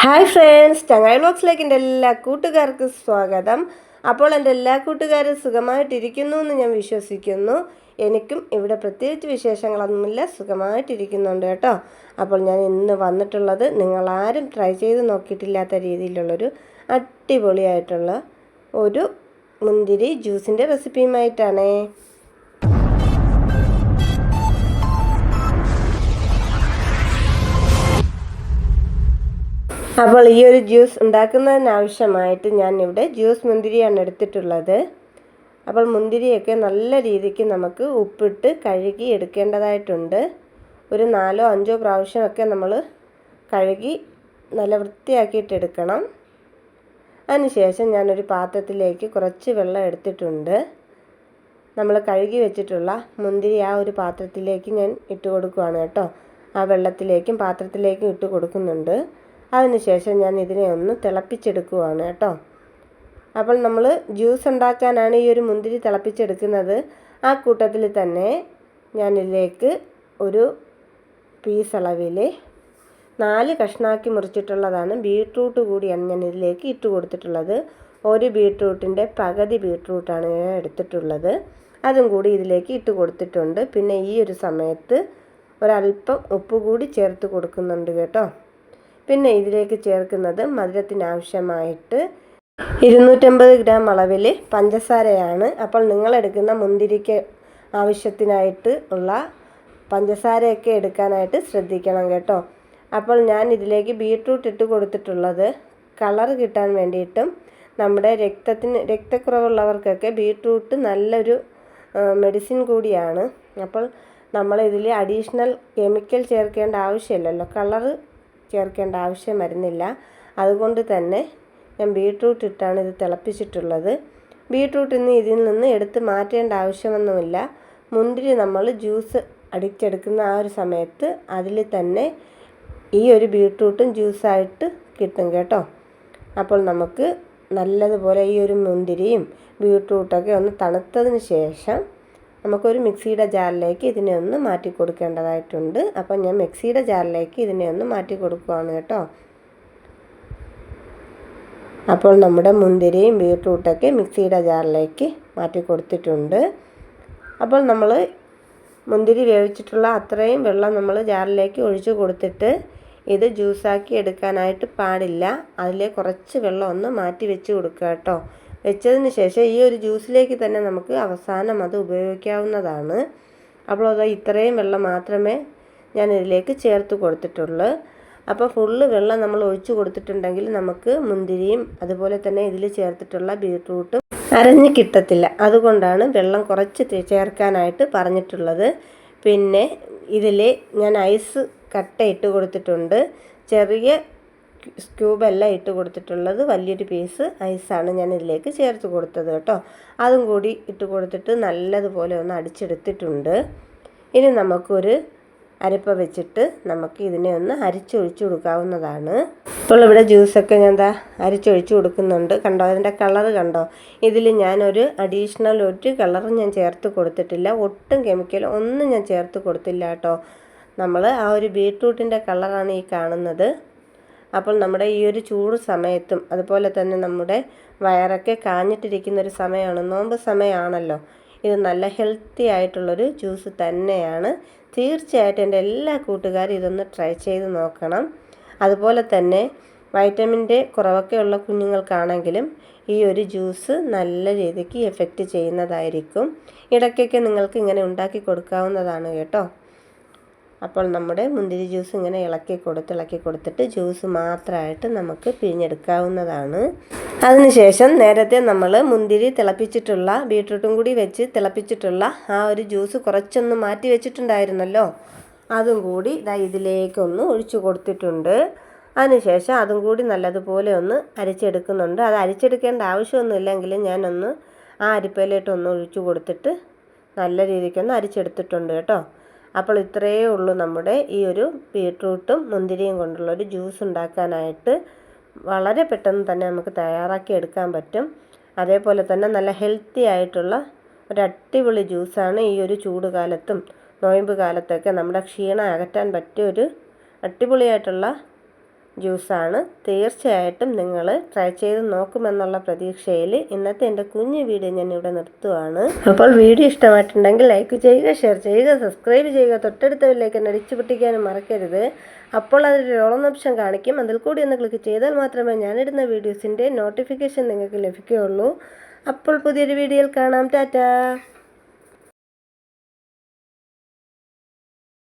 Hi friends ചങ്ങായി ബ്ലോഗ്സിലേക്ക് എന്റെ എല്ലാ കൂട്ടുകാർക്കും സ്വാഗതം. അപ്പോൾ എന്റെ എല്ലാ കൂട്ടുകാരും സുഖമായിട്ടിരിക്കുന്നു എന്ന് ഞാൻ വിശ്വസിക്കുന്നു. എനിക്കും ഇവിടെ പ്രത്യേകിച്ച് വിശേഷങ്ങളൊന്നുമില്ല സുഖമായിട്ടിരിക്കുന്നുണ്ട് കേട്ടോ. അപ്പോൾ ഞാൻ ഇന്ന് വന്നിട്ടുള്ളത് നിങ്ങളാരും ട്രൈ ചെയ്ത് നോക്കിയിട്ടില്ലാത്ത രീതിയിലുള്ളൊരു അടിപൊളിയായിട്ടുള്ള ഒരു മുന്തിരി ജ്യൂസിന്റെ റെസിപ്പിയുമായിട്ടാണേ അപ്പോൾ ഈ ഒരു ജ്യൂസ് ഉണ്ടാക്കുന്നതിനാവശ്യമായിട്ട് ഞാൻ ഇവിടെ ജ്യൂസ് മുന്തിരിയാണ് എടുത്തിട്ടുള്ളത്. അപ്പോൾ മുന്തിരിയൊക്കെ നല്ല രീതിക്ക് നമുക്ക് ഉപ്പിട്ട് കഴുകി എടുക്കേണ്ടതായിട്ടുണ്ട്. ഒരു നാലോ അഞ്ചോ പ്രാവശ്യമൊക്കെ നമ്മൾ കഴുകി നല്ല വൃത്തിയാക്കിയിട്ട് എടുക്കണം. അതിനുശേഷം ഞാനൊരു പാത്രത്തിലേക്ക് കുറച്ച് വെള്ളം എടുത്തിട്ടുണ്ട്. നമ്മൾ കഴുകി വെച്ചിട്ടുള്ള മുന്തിരി ആ ഒരു പാത്രത്തിലേക്ക് ഞാൻ ഇട്ട് കൊടുക്കുവാണ് കേട്ടോ. ആ വെള്ളത്തിലേക്കും പാത്രത്തിലേക്കും ഇട്ട് കൊടുക്കുന്നുണ്ട്. അതിനുശേഷം ഞാൻ ഇതിനെ ഒന്ന് തിളപ്പിച്ചെടുക്കുവാണ് കേട്ടോ. അപ്പോൾ നമ്മൾ ജ്യൂസ് ഉണ്ടാക്കാനാണ് ഈ ഒരു മുന്തിരി തിളപ്പിച്ചെടുക്കുന്നത്. ആ കൂട്ടത്തിൽ തന്നെ ഞാനിതിലേക്ക് ഒരു പീസ് അളവിൽ നാല് കഷ്ണാക്കി മുറിച്ചിട്ടുള്ളതാണ്. ബീട്രൂട്ട് കൂടിയാണ് ഞാൻ ഇതിലേക്ക് ഇട്ട് കൊടുത്തിട്ടുള്ളത്. ഒരു ബീട്രൂട്ടിന്റെ പകുതി ബീട്രൂട്ടാണ് ഞാൻ എടുത്തിട്ടുള്ളത്. അതും കൂടി ഇതിലേക്ക് ഇട്ട് കൊടുത്തിട്ടുണ്ട്. പിന്നെ ഈ ഒരു സമയത്ത് ഒരല്പം ഉപ്പ് കൂടി ചേർത്ത് കൊടുക്കുന്നുണ്ട് കേട്ടോ. പിന്നെ ഇതിലേക്ക് ചേർക്കുന്നത് മധുരത്തിനാവശ്യമായിട്ട് ഇരുന്നൂറ്റമ്പത് ഗ്രാം അളവിൽ പഞ്ചസാരയാണ്. അപ്പോൾ നിങ്ങളെടുക്കുന്ന മുന്തിരിക്ക് ആവശ്യത്തിനായിട്ട് ഉള്ള പഞ്ചസാരയൊക്കെ എടുക്കാനായിട്ട് ശ്രദ്ധിക്കണം കേട്ടോ. അപ്പോൾ ഞാൻ ഇതിലേക്ക് ബീട്രൂട്ട് ഇട്ട് കൊടുത്തിട്ടുള്ളത് കളർ കിട്ടാൻ വേണ്ടിയിട്ടും നമ്മുടെ രക്തത്തിന് രക്തക്കുറവുള്ളവർക്കൊക്കെ ബീട്രൂട്ട് നല്ലൊരു മെഡിസിൻ കൂടിയാണ്. അപ്പോൾ നമ്മൾ അഡീഷണൽ കെമിക്കൽ ചേർക്കേണ്ട ആവശ്യമില്ലല്ലോ. കളറ് ചേർക്കേണ്ട ആവശ്യം വരുന്നില്ല. അതുകൊണ്ട് തന്നെ ഞാൻ ബീട്രൂട്ട് ഇട്ടാണ് ഇത് തിളപ്പിച്ചിട്ടുള്ളത്. ബീട്രൂട്ട് ഇന്ന് ഇതിൽ നിന്ന് എടുത്ത് മാറ്റേണ്ട ആവശ്യമൊന്നുമില്ല. മുന്തിരി നമ്മൾ ജ്യൂസ് അടിച്ചെടുക്കുന്ന ആ ഒരു സമയത്ത് അതിൽ തന്നെ ഈ ഒരു ബീട്രൂട്ടും ജ്യൂസായിട്ട് കിട്ടും കേട്ടോ. അപ്പോൾ നമുക്ക് നല്ലതുപോലെ ഈ ഒരു മുന്തിരിയും ബീട്രൂട്ടൊക്കെ ഒന്ന് തണുത്തതിന് ശേഷം നമുക്കൊരു മിക്സിയുടെ ജാറിലേക്ക് ഇതിനെ ഒന്ന് മാറ്റി കൊടുക്കേണ്ടതായിട്ടുണ്ട്. അപ്പം ഞാൻ മിക്സിയുടെ ജാറിലേക്ക് ഇതിനെ ഒന്ന് മാറ്റി കൊടുക്കുകയാണ് കേട്ടോ. അപ്പോൾ നമ്മുടെ മുന്തിരിയും ബീട്രൂട്ടൊക്കെ മിക്സിയുടെ ജാറിലേക്ക് മാറ്റി കൊടുത്തിട്ടുണ്ട്. അപ്പോൾ നമ്മൾ മുന്തിരി വേവിച്ചിട്ടുള്ള അത്രയും വെള്ളം നമ്മൾ ജാറിലേക്ക് ഒഴിച്ചു കൊടുത്തിട്ട് ഇത് ജ്യൂസാക്കി എടുക്കാനായിട്ട് പാടില്ല. അതിലെ കുറച്ച് വെള്ളം ഒന്ന് മാറ്റി വെച്ച് കൊടുക്കുക കേട്ടോ. വെച്ചതിന് ശേഷം ഈ ഒരു ജ്യൂസിലേക്ക് തന്നെ നമുക്ക് അവസാനം അത് ഉപയോഗിക്കാവുന്നതാണ്. അപ്പോൾ അത് ഇത്രയും വെള്ളം മാത്രമേ ഞാൻ ഇതിലേക്ക് ചേർത്ത് കൊടുത്തിട്ടുള്ളൂ. അപ്പോൾ ഫുള്ള് വെള്ളം നമ്മൾ ഒഴിച്ചു കൊടുത്തിട്ടുണ്ടെങ്കിൽ നമുക്ക് മുന്തിരിയും അതുപോലെ തന്നെ ഇതിൽ ചേർത്തിട്ടുള്ള ബീട്രൂട്ടും അരഞ്ഞ് കിട്ടത്തില്ല. അതുകൊണ്ടാണ് വെള്ളം കുറച്ച് ചേർക്കാനായിട്ട് പറഞ്ഞിട്ടുള്ളത്. പിന്നെ ഇതിൽ ഞാൻ ഐസ് കട്ട ഇട്ട് കൊടുത്തിട്ടുണ്ട്. ചെറിയ സ്ക്യൂബല്ല ഇട്ട് കൊടുത്തിട്ടുള്ളത് വലിയൊരു പീസ് ഐസാണ് ഞാൻ ഇതിലേക്ക് ചേർത്ത് കൊടുത്തത് കേട്ടോ. അതും കൂടി ഇട്ട് കൊടുത്തിട്ട് നല്ലതുപോലെ ഒന്ന് അടിച്ചെടുത്തിട്ടുണ്ട്. ഇനി നമുക്കൊരു അരപ്പ വെച്ചിട്ട് നമുക്ക് ഇതിനെ ഒന്ന് അരിച്ചൊഴിച്ചു കൊടുക്കാവുന്നതാണ്. ഇപ്പോൾ ഇവിടെ ജ്യൂസൊക്കെ ഞാൻ എന്താ അരിച്ചൊഴിച്ചു കൊടുക്കുന്നുണ്ട്. കണ്ടോ? അതിന്റെ കളർ കണ്ടോ? ഇതിൽ ഞാനൊരു അഡീഷണൽ ഒരു കളറും ഞാൻ ചേർത്ത് കൊടുത്തിട്ടില്ല. ഒട്ടും കെമിക്കൽ ഒന്നും ഞാൻ ചേർത്ത് കൊടുത്തില്ല കേട്ടോ. നമ്മൾ ആ ഒരു ബീട്രൂട്ടിന്റെ കളറാണ് ഈ കാണുന്നത്. അപ്പോൾ നമ്മുടെ ഈ ഒരു ചൂട് സമയത്തും അതുപോലെ തന്നെ നമ്മുടെ വയറൊക്കെ കാഞ്ഞിട്ടിരിക്കുന്ന ഒരു സമയമാണ് നോമ്പ് സമയമാണല്ലോ. ഇത് നല്ല ഹെൽത്തി ആയിട്ടുള്ളൊരു ജ്യൂസ് തന്നെയാണ്. തീർച്ചയായിട്ടും എന്റെ എല്ലാ കൂട്ടുകാരും ഇതൊന്ന് ട്രൈ ചെയ്ത് നോക്കണം. അതുപോലെ തന്നെ വൈറ്റമിന്റെ കുറവൊക്കെ ഉള്ള കുഞ്ഞുങ്ങൾക്കാണെങ്കിലും ഈ ഒരു ജ്യൂസ് നല്ല രീതിക്ക് എഫക്റ്റ് ചെയ്യുന്നതായിരിക്കും. ഇടയ്ക്കൊക്കെ നിങ്ങൾക്ക് ഇങ്ങനെ ഉണ്ടാക്കി കൊടുക്കാവുന്നതാണ് കേട്ടോ. അപ്പോൾ നമ്മുടെ മുന്തിരി ജ്യൂസ് ഇങ്ങനെ ഇളക്കി കൊടുത്ത് ഇളക്കി കൊടുത്തിട്ട് ജ്യൂസ് മാത്രമായിട്ട് നമുക്ക് പിഴിഞ്ഞെടുക്കാവുന്നതാണ്. അതിനുശേഷം നേരത്തെ നമ്മൾ മുന്തിരി തിളപ്പിച്ചിട്ടുള്ള ബീട്രൂട്ടും കൂടി വെച്ച് തിളപ്പിച്ചിട്ടുള്ള ആ ഒരു ജ്യൂസ് കുറച്ചൊന്ന് മാറ്റി വെച്ചിട്ടുണ്ടായിരുന്നല്ലോ. അതും കൂടി ഇതാ ഇതിലേക്കൊന്ന് ഒഴിച്ചു കൊടുത്തിട്ടുണ്ട്. അതിനുശേഷം അതും കൂടി നല്ലതുപോലെ ഒന്ന് അരിച്ചെടുക്കുന്നുണ്ട്. അത് അരിച്ചെടുക്കേണ്ട ആവശ്യമൊന്നുമില്ലെങ്കിലും ഞാനൊന്ന് ആ അരിപ്പയിലോട്ടൊന്ന് ഒഴിച്ചു കൊടുത്തിട്ട് നല്ല രീതിക്കൊന്ന് അരിച്ചെടുത്തിട്ടുണ്ട് കേട്ടോ. അപ്പോൾ ഇത്രയേ ഉള്ളൂ നമ്മുടെ ഈ ഒരു ബീട്രൂട്ടും മുന്തിരിയും കൊണ്ടുള്ള ഒരു ജ്യൂസ് ഉണ്ടാക്കാനായിട്ട് വളരെ പെട്ടെന്ന് തന്നെ നമുക്ക് തയ്യാറാക്കി എടുക്കാൻ പറ്റും. അതേപോലെ തന്നെ നല്ല ഹെൽത്തി ആയിട്ടുള്ള ഒരു അടിപൊളി ജ്യൂസാണ് ഈ ഒരു ചൂട് കാലത്തും നോയമ്പ് കാലത്തൊക്കെ നമ്മുടെ ക്ഷീണം അകറ്റാൻ പറ്റിയ ഒരു അടിപൊളിയായിട്ടുള്ള ജ്യൂസാണ്. തീർച്ചയായിട്ടും നിങ്ങൾ ട്രൈ ചെയ്ത് നോക്കുമെന്നുള്ള പ്രതീക്ഷയിൽ ഇന്നത്തെ എന്റെ കുഞ്ഞു വീഡിയോ ഞാൻ ഇവിടെ നിർത്തുവാണ്. അപ്പോൾ വീഡിയോ ഇഷ്ടമായിട്ടുണ്ടെങ്കിൽ ലൈക്ക് ചെയ്യുക ഷെയർ ചെയ്യുക സബ്സ്ക്രൈബ് ചെയ്യുക. തൊട്ടടുത്ത വില്ലേക്ക് അടിച്ചു പൊട്ടിക്കാനും മറക്കരുത്. അപ്പോൾ അതിൽ ഓളം ഓപ്ഷൻ കാണിക്കും. അതിൽ കൂടി ഒന്ന് ക്ലിക്ക് ചെയ്താൽ മാത്രമേ ഞാനിടുന്ന വീഡിയോസിന്റെ നോട്ടിഫിക്കേഷൻ നിങ്ങൾക്ക് ലഭിക്കുകയുള്ളൂ. അപ്പോൾ പുതിയൊരു വീഡിയോയിൽ കാണാം. ടാറ്റാ!